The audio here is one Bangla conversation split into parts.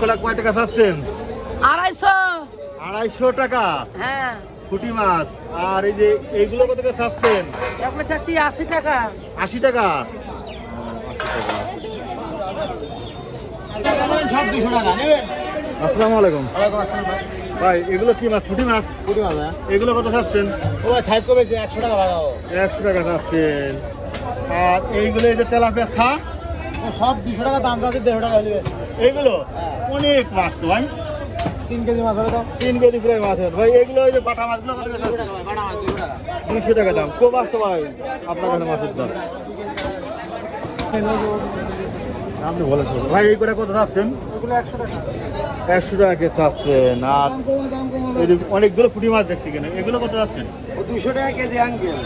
কাঁকড়া কয় টাকা চাচ্ছেন? আড়াইশো। আড়াইশো টাকা। হ্যাঁ। পুঁটি মাছ। আর এই যে এইগুলো কত টাকা চাচ্ছেন? এগুলো চাচ্ছি আশি টাকা। আশি টাকা? আসসালামু আলাইকুম। ভাই এগুলো কি মাছ? পুঁটি মাছ? এগুলো কত চাচ্ছেন? একশো টাকা চাচ্ছেন। আর এইগুলো এই যে তেলাপিয়া ছা সব দুশো টাকা দাম যাচ্ছে দেড়শো টাকা হলে এইগুলো? অনেক মাছ তো ভাই। তিন কেজি মাছ হবে তো। তিন কেজি প্রায় মাছ আছে। ভাই এগুলো ওই যে বাটা মাছগুলো টাকা মাছ দুশো টাকা। দাম। খুব আসতো ভাই আপনার কাছে মাছের দাম। আপনি বলেছেন ভাই এই করে কত চাচ্ছেন? ওগুলো একশো টাকা। কে চাচ্ছেন। আর অনেকগুলো পুঁটি মাছ দেখছি কেন এগুলো কত চাচ্ছেন? ও দুশো টাকা কেজি আঙ্কেল।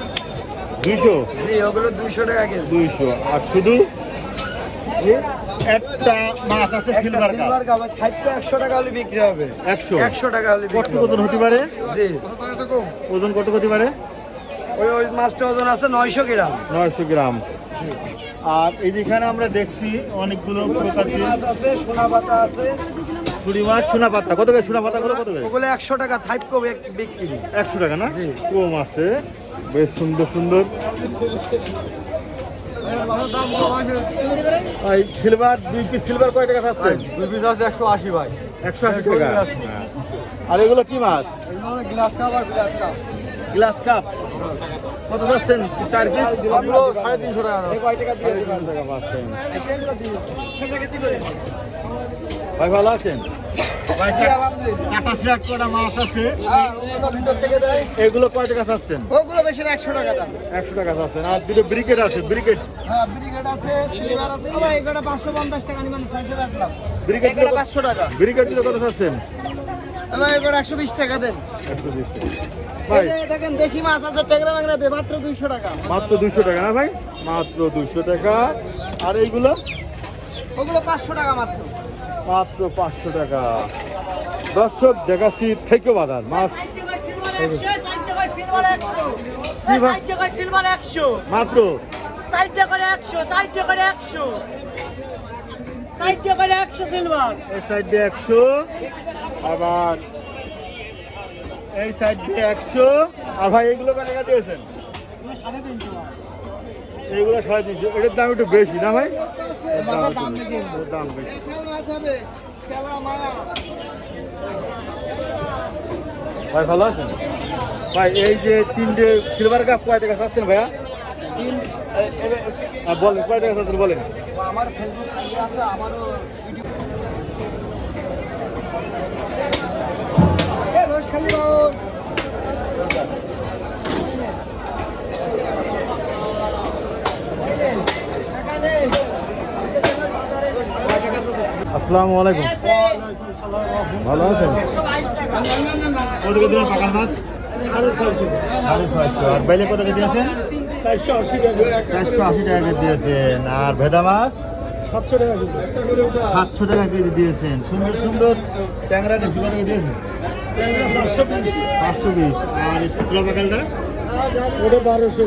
দুইশো জি ওগুলো টাকা কেজি। দুইশো আর শুধু? একটা মাছ আছে সিলভার কাপ থাকবে একশো টাকা হলে বিক্রি হবে। একশো? একশো টাকা হলে কত ওজন হতে পারে? জি। ওজন কত হতে পারে? ওই ওই মাছটা ওজন আছে নয়শো গ্রাম। নয়শো গ্রাম। জি। আর এই যেখানে আমরা দেখছি অনেকগুলো মাছ আছে সোনা পাতা আছে। পুঁটি মাছ সোনা পাতা। কত করে সোনা পাতা গুলো কত করে? ওগুলো একশো টাকা থাইপকো বিক্রি। একশো টাকা না? জি। কম আছে। বেশ সুন্দর সুন্দর। এই সিলভার দুই পিস সিলভার কয় টাকা থাকছে? দুই পিস আছে একশো আশি ভাই। একশো আশি টাকা। আর এগুলো কি মাছ? গ্লাস কাপ আর গ্লাস কাপ গ্লাস কাপ কত যাচ্ছেন? চার পিস সাড়ে তিনশো টাকা কয় টাকা দিয়ে টাকা পাচ্ছেন ভাই ভালো আছেন? ভাই আঠাশ কটা মাছ আছে। হ্যাঁ, ওগুলো ভিতর থেকে দেয়। এগুলো কয় টাকা চাচ্ছেন? ওগুলো বেশি একশো টাকা দাম। একশো টাকা চাচ্ছেন। আর দুটো ব্রিকেট আছে ব্রিকেট হ্যাঁ ব্রিগেড আছে সিলভার আছে। ও ভাই এগুলো পাঁচশো পঞ্চাশ টাকা নিবেন ছয়শো বেচলাম। ব্রিকেট পাঁচশো টাকা। ব্রিকেটগুলো কত চাচ্ছেন? ভাই এগুলো একশো বিশ টাকা দেন। একশো বিশ টাকা। দেখেন দেশি মাছ আছে টেংরা ম্যাংরা দে মাত্র দুইশো টাকা। মাত্র দুইশো টাকা না ভাই? মাত্র দুইশো টাকা। আর এইগুলো? ওগুলো পাঁচশো টাকা মাত্র। মাত্র পাঁচশো টাকা। দর্শক, দেখাচ্ছি থেকে বাজার মাছ। মাত্র? একশো। আবার এই সাইড দিয়ে একশো। আর ভাই, এগুলো কত দিয়েছেন? এইগুলো সাড়ে তিনশো এটার দাম একটু বেশি না ভাই? দাম বেশি। ভাই ভালো আছেন? ভাই এই যে তিনটে সিলভার কাপ কয় টাকা চাচ্ছেন ভাইয়া? বলেন কয় টাকা বলেন। আমার ফেসবুক আছে আমারও আসসালামু আলাইকুম। ভালো আছেন? কেজি আর বাইলে কত কেজি আছেন? চারশো আশি টাকা কেজি দিয়েছেন। আর ভেদা মাছ? সাতশো টাকা কিন্তু সাতশো টাকা কেজি দিয়েছেন। সুন্দর সুন্দর ট্যাংরা দেশি কত কেজি দিয়েছেন পাঁচশো পিস পাঁচশো বিশ। আর শুক্লা পাকালটা ওটা বারোশো।